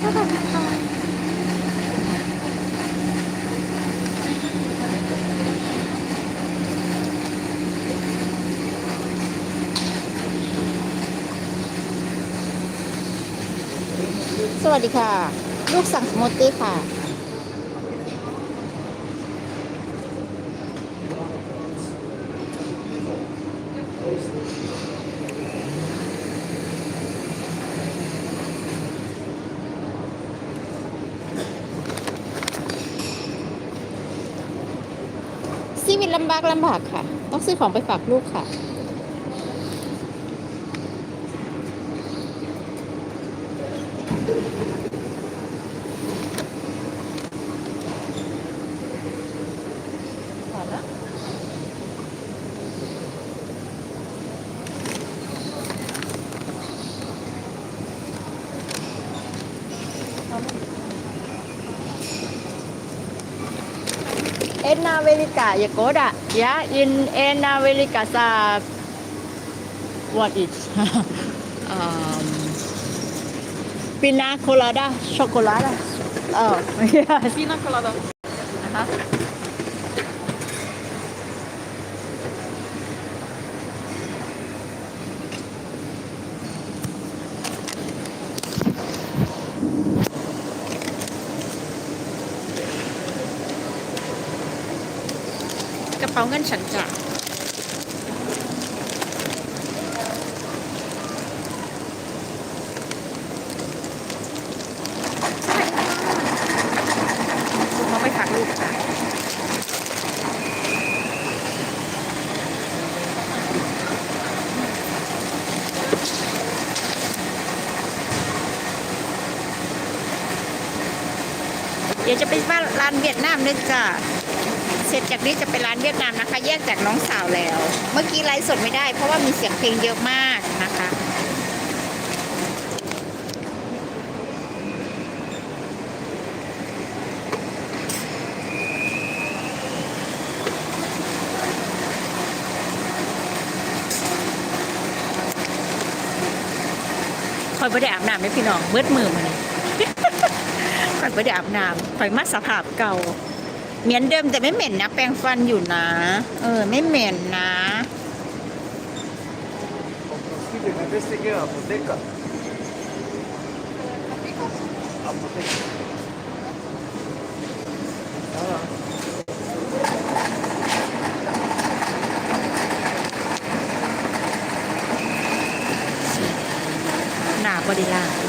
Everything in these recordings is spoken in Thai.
สวัสดีค่ะสวัสดีค่ะ ลูกสั่งสมูทตี้ค่ะ วิตลำบากลำบากค่ะ ต้องซื้อของไปฝากลูกค่ะ พอแล้วเอ็นนาเวลิกาอย่าโกดอะยะอินเอ็ นนาเวลิกาซา what is um pina colada chocolate เออ yes Pina colada. นะคะ กระเป๋าเงินฉันจ้ะเขาไปฝากลูกค่ะเดี๋ยวจะไปบ้านร้านเวียดนามด้วยจ้ะ เสร็จจากนี้จะไปร้านเวียดนามนะคะ แยกจากน้องสาวแล้ว เมื่อกี้ไลฟ์สดไม่ได้ เพราะว่ามีเสียงเพลงเยอะมากนะคะคอยไม่ได้อาบน้ำเลยพี่น้องเบิดมือมาเลยคอยไม่ได้อาบน้ำคอยมาสภาพเก่า เหมือนเดิมแต่ไม่เหม็นนะ แปรงฟันอยู่นะ เออ ไม่เหม็นนะ Aqui tem vê se tem a apoteca. Apoteca. Ah. หนาบริลา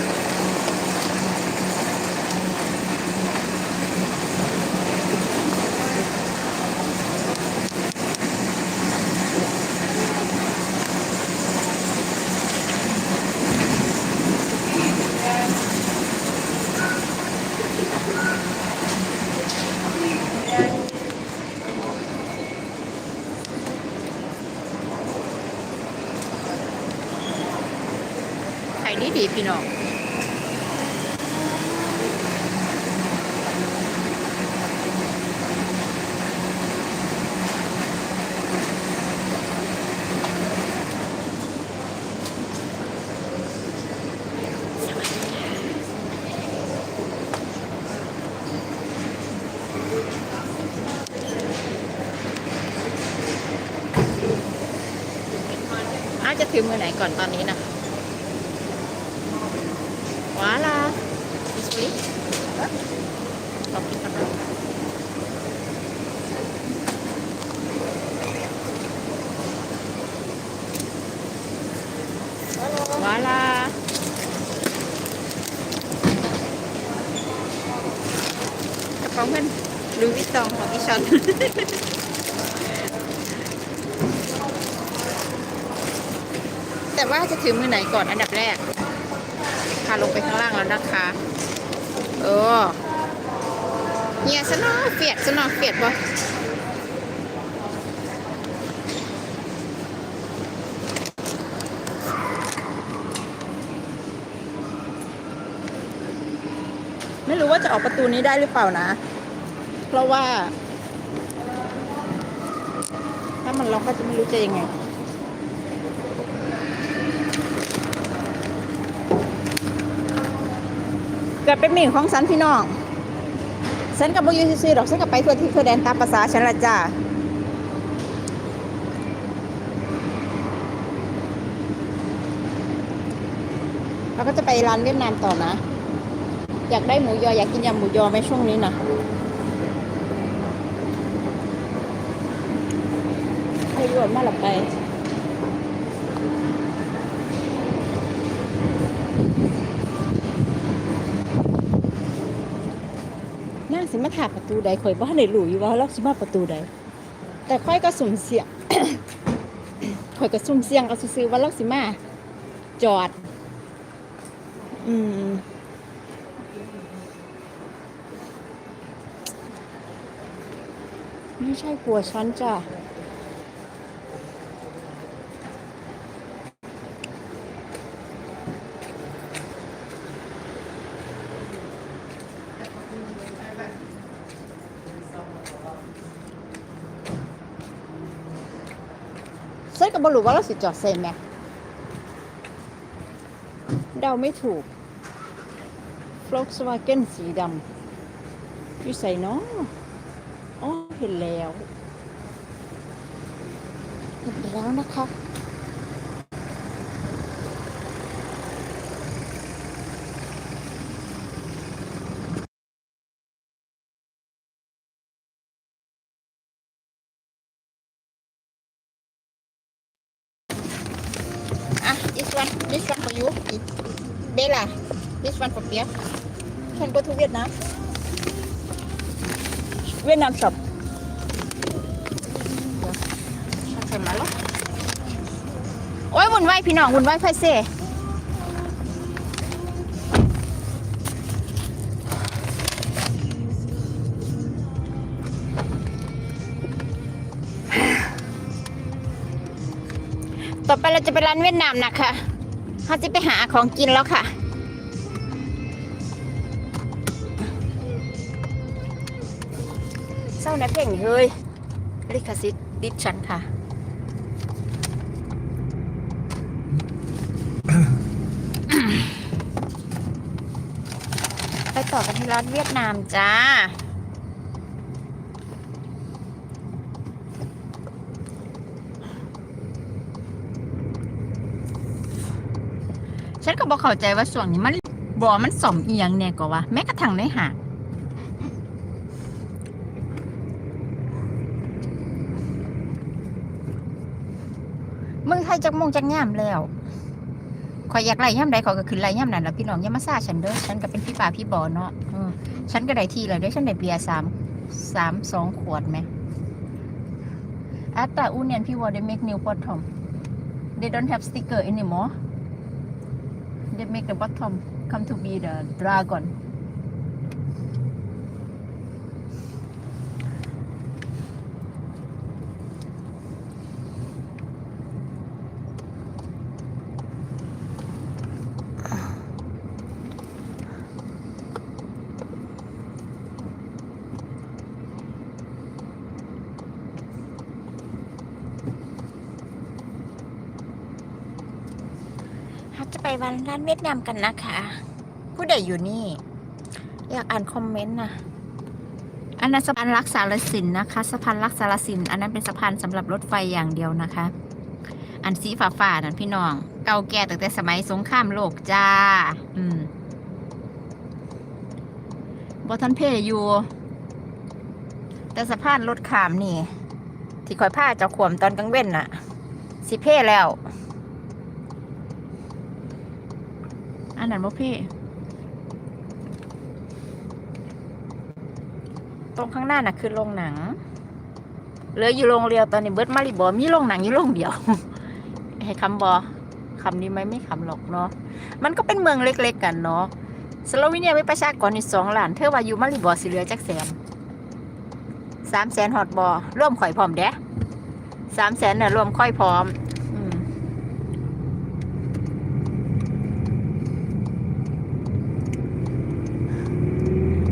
ดีดีพี่น้องอาจจะถือมือไหนก่อนตอนนี้นะว้าลาดิสพลีขอบคุณครับว้าลากระเป๋าเงินลูวิตองของอิชอนแต่ว่าจะถือมือไหนก่อนอันดับแรกพาลงไปข้างล่างแล้วนะคะเออเฮียสนอเฟียดสนอเฟียดบ่ ไม่รู้ว่าจะออกประตูนี้ได้หรือเปล่านะ เพราะว่า ถ้ามันล็อกก็จะไม่รู้จะยังไงไปก็เป็นมิ่งของสันพี่น้องฉันกับบุยูซื้อๆดอกฉันก็ไปทั่วที่ทั่วแดนตามภาษาฉันละจ้าเราก็จะไปร้านเวียดนามต่อนะ อยากได้หมูยออยากกินยำหมูยอไหมช่วงนี้นะให้รวมมาหลับไปน่าสิมาถาประตูใดข่อยบ่ทันได้รู้อยู่ว่าเราสิมาประตูใด แต่ข่อยก็สุ่มเสี่ยงข่อยก็สุ่มเสี่ยงเอาซื่อว่าเราสิมาจอด อืม ไม่ใช่ผัวฉันจ้ะฉันก็บ่รู้ว่าเราสิจอดเซนไหมเดาไม่ถูก Volkswagen สีดำอยู่ใส่เนาะ อ๋อเห็นแล้วเห็นแล้วนะคะอะ this one this one for you เดล่ะ this one for เปียกฉันก็ทุเวียดนะ Pierre. Can go to Vietnam. Vietnam shop. Yeah. ใส่มาแล้วโอ้ยวุ่นวายพี่น้องวุ่นวายไฟเซ่ต่อไปเราจะไปร้านเวียดนามนะคะเขาจะไปหาของกินแล้วค่ะ ร้านเพ่งเฮ้ยลิขสิทธิ์ดิฉันค่ะ ไปต่อกันที่ร้านเวียดนามจ้า ฉันก็บอกเข้าใจว่าส่วนนี้มันบอมันสมเอียงเนี่ยก็ว่า แม้กระทั่งในหางเมืองไทยจักโมงจักย่ามแล้วขอยอยากไล่ย่ามใดขอยก็ขึ้นไล่ย่ามนั้นแล้วพี่น้องอย่ามาซ่าฉันเด้อฉันก็เป็นพี่ป่าพี่บอเนาะเออฉันก็ได้ที่เลยเด้อฉันได้เบียร์สามสามสองขวดไหมอัตตาอูเนียนพี่วอ they make new bottom they don't have sticker anymore they make the bottom come to be the dragon วันร้านเวียดนามกันนะคะ ผู้ใดอยู่นี่ อยากอ่านคอมเมนต์นะอันนั้นสะพานรักษารสินนะคะสะพานรักษารสิน อันนั้นเป็นสะพานสำหรับรถไฟอย่างเดียวนะคะ อันสีฟ้าฟ้าๆนั่นพี่น้อง เก่าแก่ตั้งแต่สมัยสงครามโลกจ้า อืมบอทันเพอยู่ แต่สะพานรถขามนี่ ที่คอยผ้าเจ้าขวมตอนกลางเว้นน่ะ สิเพ่แล้ว อันนั้นบ่พี่ ตรงข้างหน้าน่ะคือโรงหนังเหลืออยู่โรงเดียวตอนนี้เบิร์ดมาริบอมีโรงหนังอยู่โรงเดียวให้คำบอคำนี้ไหมไม่คำหรอกเนาะมันก็เป็นเมืองเล็ก ๆ กันเนาะสโลวีเนียมีประชากรอยู่สองล้าน เธอว่าอยู่มาริบอสิเหลือจักแสนสามแสนฮอตบอร่วมข่อยพร้อมเด้สามแสนน่ะรวมค่อยพร้อม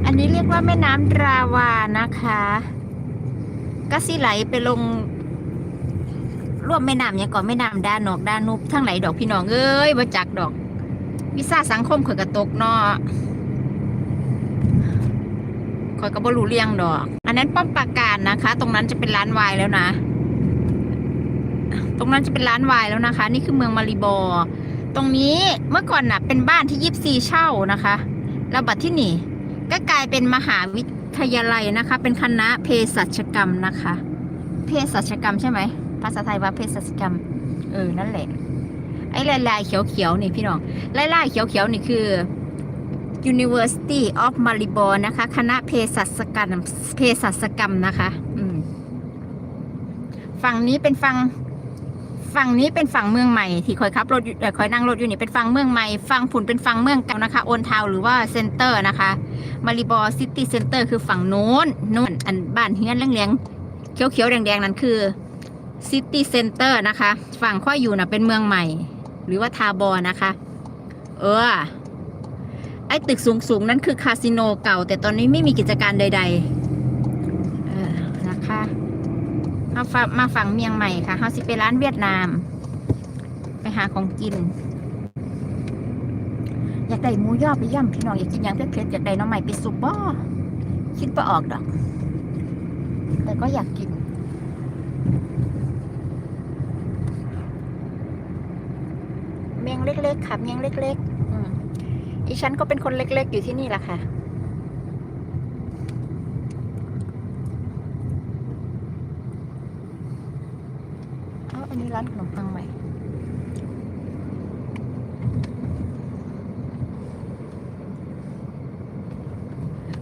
อันนี้เรียก ว่าแม่น้ำราวานะคะ ก็สิไหลไปลงร่วมแม่น้ำเนี่ยก่อนแม่น้ำด้านนอกด้านนุบทั้งไหลดอกพี่น้องเอ้ยบ่จักดอก วิซ่าสังคมข่อยกระตกเนาะคอยก็บ่รู้เรียงดอก อันนั้นป้อมปราการนะคะ ตรงนั้นจะเป็นร้านวายแล้วนะ ตรงนั้นจะเป็นร้านวายแล้วนะคะ นี่คือเมืองมาริบอตรงนี้เมื่อก่อนน่ะ เป็นบ้านที่ยิปซีเช่านะคะ แล้วบัดที่นี่ ก็กลายเป็นมหาวิทยาลัยนะคะ เป็นคณะเภสัชกรรมนะคะ เภสัชกรรมใช่ไหมภาษาไทยว่าเภสัชกรรม เออ นั่นแหละ ไอ้ลายลายๆเขียวๆนี่พี่น้องลายลายๆเขียวๆนี่คือ University of Maribor นะคะ คณะเภสัชกรรมเภสัชกรรมนะคะ อืมฝั่งนี้เป็นฝั่ง ฝั่งนี้เป็นฝั่งเมืองใหม่ที่คอยขับรถคอยนั่งรถอยู่นี่เป็นฝั่งเมืองใหม่ฝั่งผุนเป็นฝั่งเมืองเก่านะคะโอนทาวหรือว่าเซ็นเตอร์นะคะมาริบอร์ซิตี้เซ็นเตอร์คือฝั่งโน้นโนู่นอันบ้านเฮียนเลี้ยงๆเขียวๆแดงๆ นั่นคือซิตี้เซ็นเตอร์นะคะ ฝั่งข้อยอยู่น่ะเป็นเมืองใหม่ หรือว่าทาบอนะคะ เออ ไอ้ตึกสูงๆ นั้นคือคาสิโนเก่า แต่ตอนนี้ไม่มีกิจการใดๆ เออ นะคะ มาฝมาฝั่งเมียงใหม่ค่ะเฮาสิไปร้านเวียดนาม ไปหาของกิน อยากได้หมูย่อไปย่ำพี่น้องอยากกินหยังเผ็ดๆอยากได้น้องใหม่ไปซุปบ่คิดบ่ออกดอก แต่ก็อยากกินเมียงเล็กๆค่ะเมียงเล็กๆอืมอีฉันก็เป็นคนเล็ก ๆ อยู่ที่นี่แหละค่ะ อ๋ออั นนี้ร้านขนมปังใหม่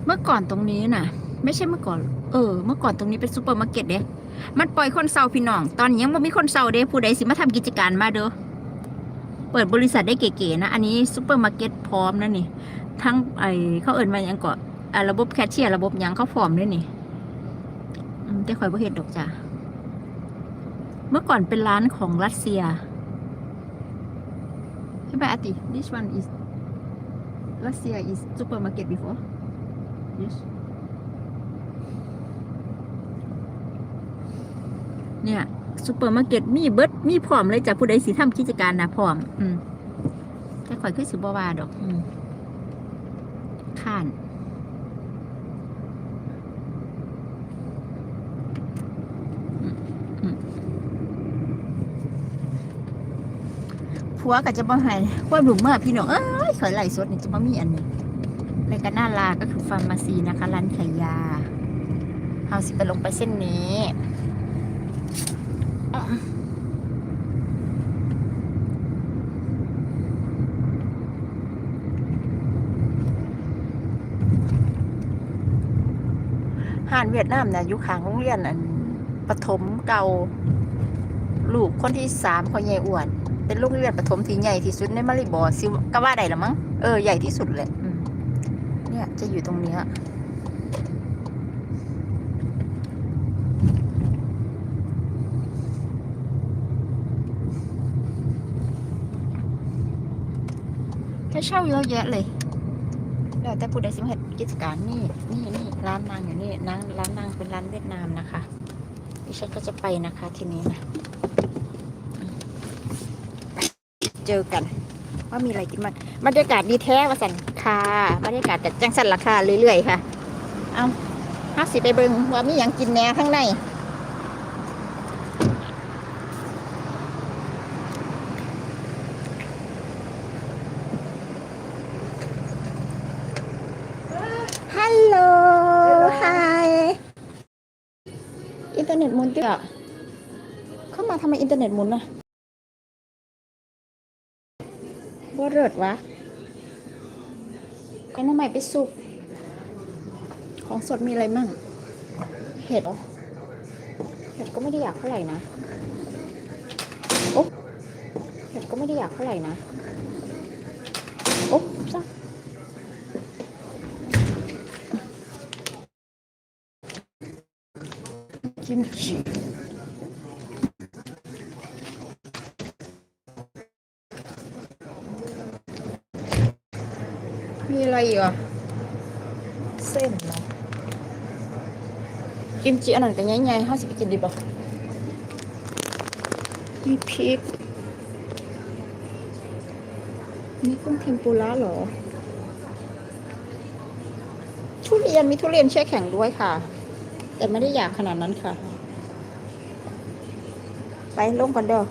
เมื่อก่อนตรงนี้น่ะ ไม่ใช่เมื่อก่อน เออ เมื่อก่อนตรงนี้เป็นซูเปอร์มาร์เก็ตเด้ มันปล่อยคนเซาพี่น้อง ตอนนี้ยังไม่มีคนเซาเด้ผู้ใดสิมาทำกิจการมาเด้อ เปิดบริษัทได้เก๋ๆนะ อันนี้ซูเปอร์มาร์เก็ตพร้อมนะนี่ ทั้งไอเขาเอินมายังก่อนระบบแคชเชียร์ระบบยังเขาพร้อมด้วยนี่แต่คอยบ่เห็นดอกจ้ะ เมื่อก่อนเป็นร้านของรัสเซียใช่ไหมอาติ this one is Russia is supermarket before yes เนี่ยซูเปอร์มาร์เก็ตมีเบิดมีพร้อมเลยจ้ะผู้ใดสิทำกิจการนะพร้อม อืมแต่ข่อยคือสิบวาดอก อืมข้าน ผัวก็จะบ่ให้ความรู้เมื่อพี่น้องเอ้ยขอยไหลสดนี่จะบ่มีอันนี้ในกันหน้าลาก็คือฟาร์มาซีนะคะร้านขายยาเฮาสิไปลงไปเส้นนี้ห่านเวียดนามนะอยู่ข้างโรงเรียนอันปฐมเก่าลูกคนที่สามขอยายอ้วน เป็นโรงเรียนประถมที่ใหญ่ที่สุดในมาริบอร์ซิก็ว่าได้ละมั้งเออใหญ่ที่สุดเลยเนี่ยจะอยู่ตรงเนี้ยให้เช่าเยอะแยะเลยแล้วแต่ผู้ใดสิมาเฮ็ดกิจการนี่นี่นี่ร้านนางอยู่นี่นางร้านนางเป็นร้านเวียดนามนะคะดิฉันก็จะไปนะคะทีนี้นะ เจอกัน ว่ามีอะไรกินบ้างบรรยากาศดีแท้ว่าสันค่ะบรรยากาศจัดจังสันราคาเรื่อยๆค่ะ เอาห้าสิไปเบิงว่ามีอย่างกินแหน่ข้างในฮัลโหลไฮอินเทอร์เน็ตหมุนจ้ะเข้ามาทำไมอินเทอร์เน็ตหมุนอะ เลิศวะเอาน้ำใหม่ไปสุก ของสดมีอะไรมั่ง เห็ดเห็ดก็ไม่ได้อยากเท่าไหร่นะโอ๊ะเห็ดก็ไม่ได้อยากเท่าไหร่นะโอ๊ะจ้ะกิมจิ อะไรอีกอะ เส้นเหรอกิมจิอันนั้นก็ใหญ่ๆห้าสิบกินดีป่ะมีพริกนี่กุ้งเทมปุระเหรอ ทุเรียนมีทุเรียนแช่แข็งด้วยค่ะ แต่ไม่ได้อยากขนาดนั้นค่ะ ไปลงกันเด้อ